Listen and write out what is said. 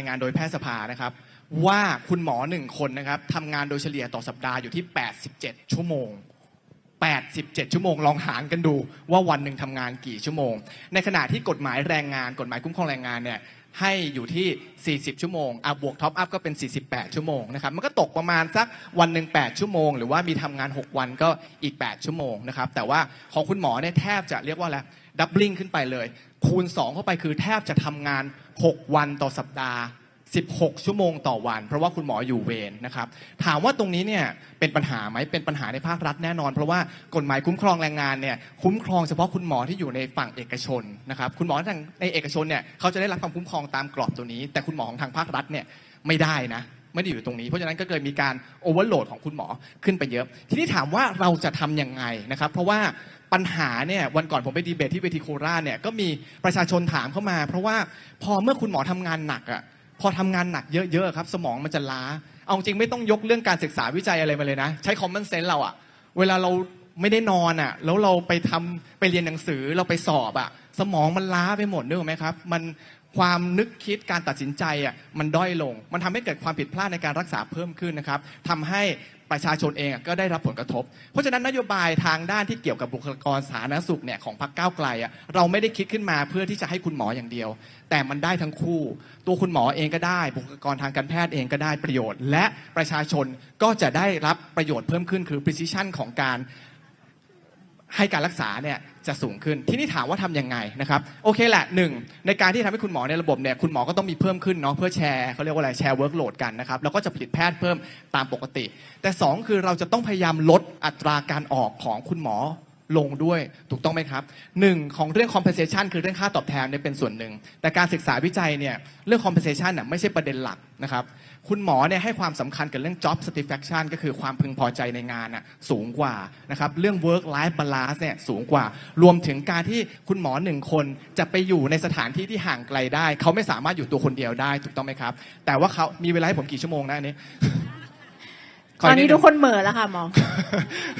ายงานโดยแพทยสภานะครับ ว่าคุณหมอหนึ่งคนนะครับทำงานโดยเฉลี่ยต่อสัปดาห์อยู่ที่ 87 ชั่วโมง 87 ชั่วโมงลองหารกันดูว่าวันหนึ่งทำงานกี่ชั่วโมง ในขณะที่กฎหมายแรงงาน กฎหมายคุ้มครองแรงงานเนี่ยให้อยู่ที่ 40 ชั่วโมงอะบวกท็อปอัพก็เป็น 48 ชั่วโมงนะครับ มันก็ตกประมาณสักวันหนึ่ง8ชั่วโมง หรือว่ามีทำงาน 6 วันก็อีก 8 ชั่วโมงนะครับ แต่ว่าของคุณหมอเนี่ยแทบจะเรียกว่าอะไร ดับเบิลขึ้นไปเลย คูณ 2 เข้าไปคือแทบจะทำงาน 6 วันต่อสัปดาห์ 16 ชั่วโมงต่อวัน เพราะว่าคุณหมออยู่เวรนะครับ ถามว่าตรงนี้เนี่ยเป็นปัญหาไหมเป็นปัญหาในภาครัฐแน่นอน เพราะว่ากฎหมายคุ้มครองแรงงานเนี่ยคุ้มครองเฉพาะคุณหมอที่อยู่ในฝั่งเอกชนนะครับคุณหมอทางในเอกชนเนี่ยเขาจะได้รับความคุ้มครองตามกรอบตัวนี้ แต่คุณหมอของทางภาครัฐเนี่ยไม่ได้นะ ไม่ได้อยู่ตรงนี้ เพราะฉะนั้นก็เกิดมีการโอเวอร์โหลดของคุณหมอขึ้นไปเยอะ ทีนี้ถามว่าเราจะทำยังไงนะครับ เพราะว่าปัญหาเนี่ยวันก่อนผมไปดีเบตที่เวทีโคราชเนี่ยก็มีประชาชนถามเข้ามา เพราะว่าพอเมื่อคุณหมอทำงานหนักอะพอทำงานหนักเยอะๆครับ สมองมันจะล้า เอาจริงไม่ต้องยกเรื่องการศึกษาวิจัยอะไรมาเลยนะ ใช้ common sense เราอะเวลาเราไม่ได้นอนอะแล้วเราไปทำไปเรียนหนังสือเราไปสอบอะสมองมันล้าไปหมดนึกออกไหมครับ มัน ความนึกคิดการตัดสินใจอะมันด้อยลง มันทำให้เกิดความผิดพลาดในการรักษาเพิ่มขึ้นนะครับทำให้ประชาชนเองก็ได้รับผลกระทบ เพราะฉะนั้นนโยบายทางด้านที่เกี่ยวกับบุคลากรสาธารณสุขเนี่ยของพรรคก้าวไกลอะเราไม่ได้คิดขึ้นมาเพื่อที่จะให้คุณหมออย่างเดียว แต่มันได้ทั้งคู่ ตัวคุณหมอเองก็ได้ บุคลากรทางการแพทย์เองก็ได้ประโยชน์ และประชาชนก็จะได้รับประโยชน์เพิ่มขึ้นคือ precision ของการ ให้การรักษาเนี่ยจะสูงขึ้น ที่นี่ถามว่าทำยังไงนะครับโอเคแหละหนึ่งในการที่ทำให้คุณหมอในระบบเนี่ยคุณหมอก็ต้องมีเพิ่มขึ้นเนาะเพื่อแชร์เขาเรียกว่าอะไรแชร์เวิร์กโหลดกันนะครับแล้วก็จะผลิตแพทย์เพิ่มตามปกติ แต่สองคือเราจะต้องพยายามลดอัตราการออกของคุณหมอ ลงด้วยถูกต้องไหมครับหนึ่งของเรื่อง compensation คือเรื่องค่าตอบแทนเนี่ยเป็นส่วนหนึ่ง แต่การศึกษาวิจัยเนี่ยเรื่อง compensation น่ะไม่ใช่ประเด็นหลักนะครับคุณหมอเนี่ยให้ความสำคัญกับเรื่อง job satisfaction ก็คือความพึงพอใจในงานน่ะสูงกว่านะครับเรื่อง work life balance เนี่ยสูงกว่า รวมถึงการที่คุณหมอหนึ่งคนจะไปอยู่ในสถานที่ที่ห่างไกลได้ เขาไม่สามารถอยู่ตัวคนเดียวได้ถูกต้องไหมครับ แต่ว่าเขามีเวลาให้ผมกี่ชั่วโมงนะอันนี้ตอนนี้ทุกคนเหม่อแล้วค่ะหมอ